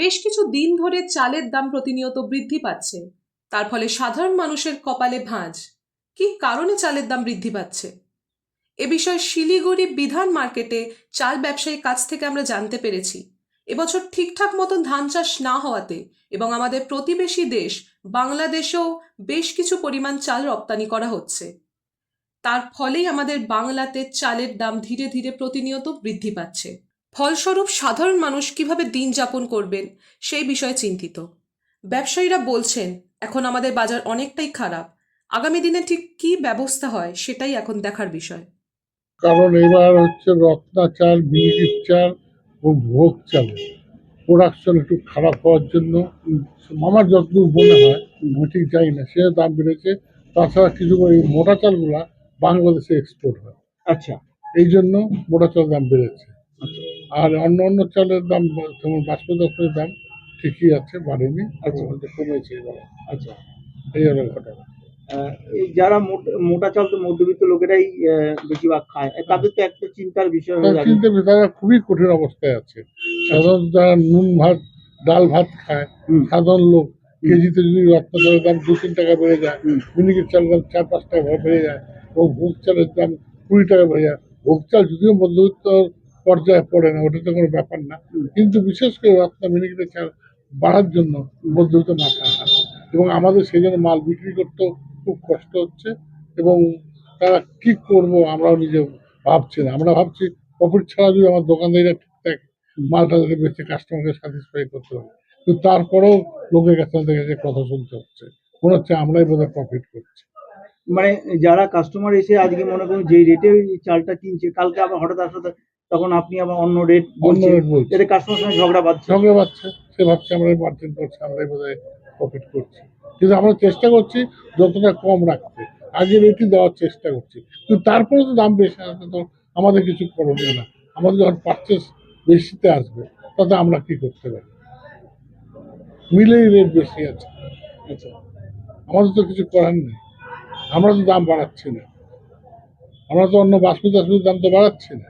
বেশ কিছু দিন ধরে চালের দাম প্রতিনিয়ত বৃদ্ধি পাচ্ছে। তার ফলে সাধারণ মানুষের কপালে ভাঁজ। কি কারণে চালের দাম বৃদ্ধি পাচ্ছে? এ বিষয়ে শিলিগুড়ি বিধান মার্কেটে চাল ব্যবসায়ীর কাছ থেকে আমরা জানতে পেরেছি। এবছর ঠিকঠাক মতন ধান চাষ না হওয়াতে এবং আমাদের প্রতিবেশী দেশ বাংলাদেশেও বেশ কিছু পরিমাণ চাল রপ্তানি করা হচ্ছে। তার ফলেই আমাদের বাংলাতে চালের দাম ধীরে ধীরে প্রতিনিয়ত বৃদ্ধি পাচ্ছে। ফলস্বরূপ সাধারণ মানুষ কীভাবে দিন যাপন করবেন সেই বিষয়ে চিন্তিত। ব্যবসায়ীরা বলছেন এখন আমাদের বাজার অনেকটাই খারাপ। আগামী দিনে ঠিক কী ব্যবস্থা হয় সেটাই এখন দেখার বিষয়। কারণ এবার হচ্ছে রত্না চাল চাল এবং ভোগ চাল। প্রোডাকশন একটু খারাপ হওয়ার জন্য আমার যতদূর মনে হয় আমি ঠিক জানি না সে দাম বেড়েছে। তাছাড়া কিছু ওই মোটা চালগুলা বাংলাদেশে এক্সপোর্ট হয়। আচ্ছা। এই জন্য মোটা চালের দাম বেড়েছে। আর অন্য অন্য চালের দাম যেমন বাষ্পদর্শনের দাম ঠিকই আছে বাড়েনি। আচ্ছা। আচ্ছা কমেছে আচ্ছা। এই হলো ঘটনা এই যারা মোট- মোটা চাল তো মধ্যবিত্ত লোকেরাই বেশিরভাগ খায়। আর তাদের তো একটা চিন্তার বিষয় হয়ে তার চিন্তা তারা খুবই কঠিন অবস্থায় আছে। সাধারণ যারা নুন ভাত ডাল ভাত খায় সাধারণ লোক কেজিতে যদি রত্ন চালের দাম দু তিন টাকা বেড়ে যায়। মিনিকের চালের দাম চার পাঁচ টাকা বেড়ে যায় এবং ভোগ চালের দাম কুড়ি টাকা বেড়ে যায়। ভোগ চাল যদিও মধ্যবিত্ত পর্যায়ে পড়ে না ওটা তো কোনো ব্যাপার না। কিন্তু বিশেষ করে চাল বাড়ার জন্য মধ্যবিত্ত মাথা এবং আমাদের সেই জন্য মাল বিক্রি করতেও খুব কষ্ট হচ্ছে এবং তারা কি করব আমরাও নিজে ভাবছি না। আমরা ভাবছি প্রফিট ছাড়া যদি আমার দোকানদারিরা ঠিকঠাক মালটা যাতে বেঁচে কাস্টমারকে স্যাটিসফাই করতে হবে। কিন্তু তারপরেও লোকের কাছে আমাদের কাছে কথা শুনতে হচ্ছে। মনে হচ্ছে আমরাই বোধহয় প্রফিট করছি। মানে যারা কাস্টমার এসে আজকে মনে করুন যে রেটে চালটা কিনছে কালকে আবার হঠাৎ আসলে তখন আপনি আবার অন্য রেট অন্য বলছেন। রেট বলছি। এতে কাস্টমার সঙ্গে ঝগড়া বাঁধছে। সঙ্গে পাচ্ছে সে ভাবছে আমরা মার্জিন করছি আমরাই বোধহয় প্রফিট করছি। কিন্তু আমরা চেষ্টা করছি যতটা কম রাখতে। আগে রেটই দেওয়ার চেষ্টা করছি। কিন্তু তারপরে তো দাম বেশি আসবে তো আমাদের কিছু করণীয় না। আমাদের যখন পারচেস বেশিতে আসবে তাতে আমরা কি করতে পারি? মিলেই রেট বেশি আছে। আচ্ছা। আমাদের তো কিছু করার নেই। আমরা তো দাম বাড়াচ্ছি না। আমরা তো অন্য বাসপতি টাসপতির দাম তো বাড়াচ্ছি না।